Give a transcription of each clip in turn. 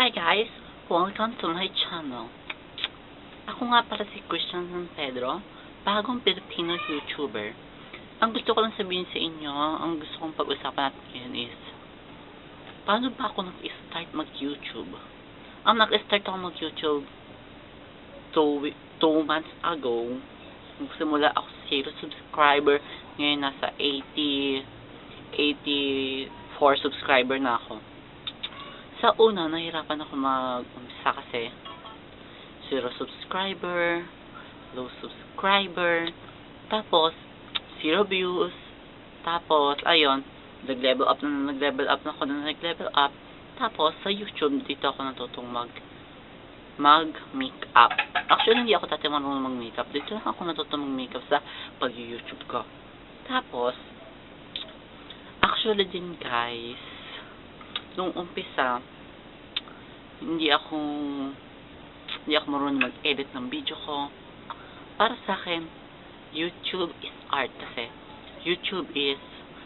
Hi guys! Welcome to my channel. Ako nga para si Christian San Pedro, bagong Filipino YouTuber. Ang gusto ko lang sabihin sa inyo, ang gusto kong pag-usapan natin is, paano ba ako nag-start mag-YouTube? Ang nag-start ako mag-YouTube two, two months ago. Nagsimula ako sa zero subscriber, ngayon nasa 80, 84 subscriber na ako. Sa una, nahirapan ako mag-umpisa kasi zero subscriber, low subscriber, tapos zero views, tapos ayun, nag-level up na nag-level up na ako na nag-level up, tapos sa YouTube dito ako natutong mag mag-makeup. Actually, hindi ako dati marunong mag-makeup. Dito lang ako natutong mag-makeup sa pag-YouTube ko. Tapos, actually din guys, nung umpisa, hindi ako hindi ako marunong mag-edit ng video ko. Para sa akin, YouTube is art kasi. YouTube is,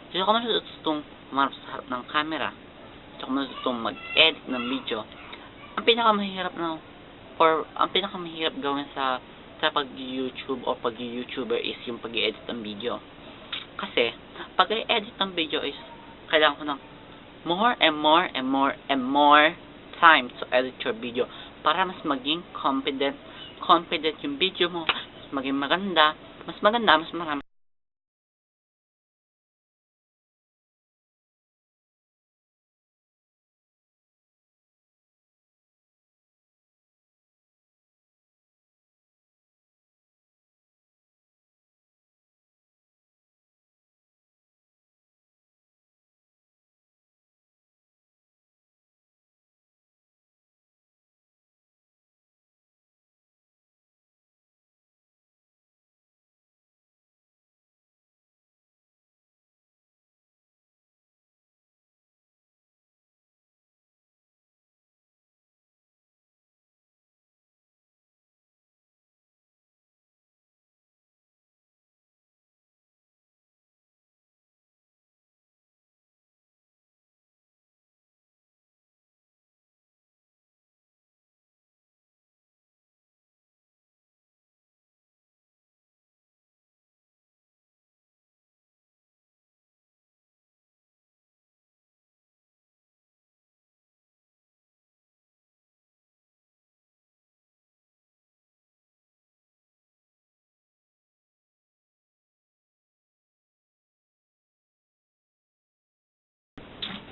hindi ako matututong umarap sa harap ng camera. Hindi ako matututong mag-edit ng video. Ang pinakamahirap na, or ang pinakamahirap gawin sa sa pag-YouTube o pag-YouTuber is yung pag-edit ng video. Kasi, pag i-edit ng video is, kailangan ko ng more and more and more and more time. To edit your video para mas maging confident confident yung video mo mas maging maganda mas maganda mas marami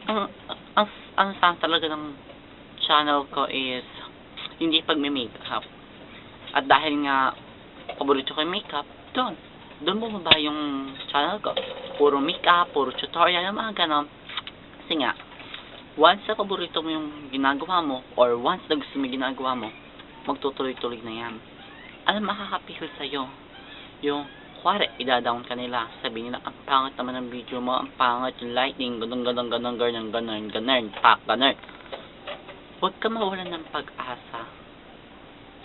ang ang ang sa talaga ng channel ko is hindi pagme-makeup. At dahil nga paborito ko yung makeup, doon. Doon bumaba yung channel ko. Puro makeup, puro tutorial, yung mga ganon. Kasi nga, once na paborito mo yung ginagawa mo, or once na gusto mo ginagawa mo, magtutuloy-tuloy na yan. Alam, makakapihol sa'yo. Yung, kuwari, idadawn ka nila. Sabihin nila, ang pangit naman ng video mo, ang pangit yung lighting, ganun, ganun, ganun, ganun, ganun, ganun, pak, ganun. Huwag ka mawalan ng pag-asa.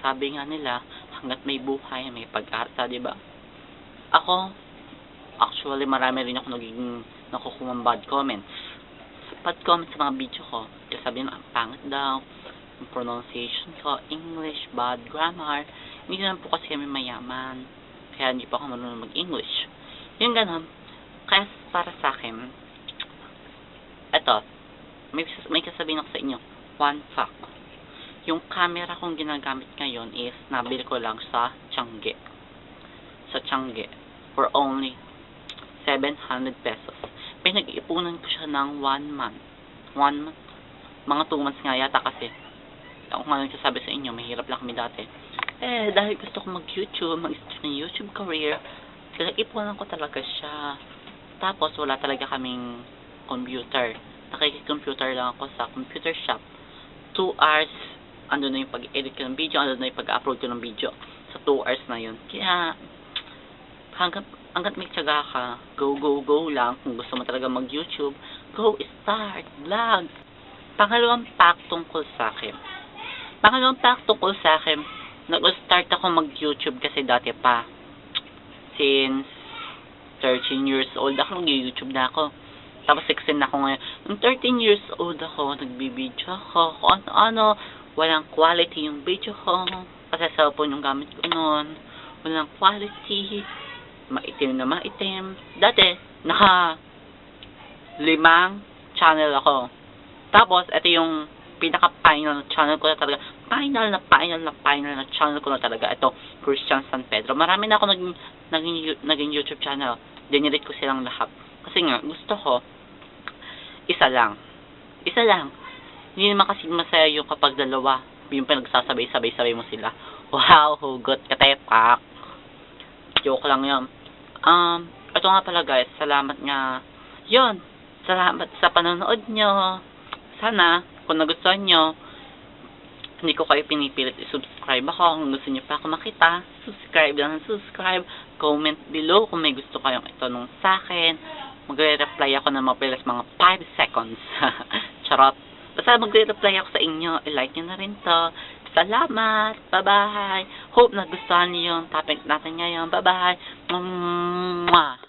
Sabi nga nila, hanggat may buhay, may pag-asa, di ba? Ako, actually, marami rin ako naging nakukuha ng bad comments. Bad comments sa mga video ko. Kasi sabi nila, ang pangit daw, yung pronunciation ko, English, bad grammar. Hindi naman po kasi kami mayaman. Kaya hindi pa ako marunong mag-English. Yung ganon. Kaya para sa akin, eto, may, may kasabihin ako sa inyo, one fact. Yung camera kong ginagamit ngayon is nabili ko lang sa Changi. Sa Changi. For only 700 pesos. Pinag-iipunan ko siya ng one month. One month. Mga two months nga yata kasi. Ako nga nagsasabi sa inyo, mahirap lang kami dati. Eh, dahil gusto ko mag-YouTube, mag-start ng YouTube career, pinag-ipunan ko talaga siya. Tapos, wala talaga kaming computer. Nakikicomputer lang ako sa computer shop. 2 hours, ando na yung pag-edit ko ng video, ando na yung pag-upload ko ng video. Sa 2 hours na yun. Kaya, hanggat, hanggat may tiyaga ka, go, go, go lang. Kung gusto mo talaga mag-YouTube, go, start, vlog. Pangalawang pack tungkol sa akin. Pangalawang pack tungkol sa akin, nag-start ako mag-YouTube kasi dati pa. Since 13 years old ako, nag-YouTube na ako. Tapos 16 na ako ngayon. Nung 13 years old ako, nagbibideo ako, kung ano-ano, walang quality yung video ko, kasi cellphone yung gamit ko noon, walang quality, maitim na maitim. Dati, naka limang channel ako. Tapos, ito yung pinaka-final na channel ko na talaga. Final na final na final na channel ko na talaga. Ito, Christian San Pedro. Marami na ako naging, naging, naging YouTube channel. Dinilit ko silang lahat. Kasi nga, gusto ko, isa lang. Isa lang. Hindi naman kasi masaya yung kapag dalawa, yung pinagsasabay-sabay-sabay mo sila. Wow, hugot, katepak. Joke lang yun. Um, ito nga pala guys, salamat nga. Yun, salamat sa panonood nyo. Sana, kung nagustuhan nyo, hindi ko kayo pinipilit i-subscribe ako. Kung gusto nyo pa ako makita, subscribe lang, subscribe. Comment below kung may gusto kayong itanong sa akin. Magre-reply ako ng mabilis mga 5 seconds. Charot. Basta magre-reply ako sa inyo. I-like nyo na rin to. Salamat. Bye-bye. Hope nagustuhan niyo yung topic natin ngayon. Bye-bye. Mwah.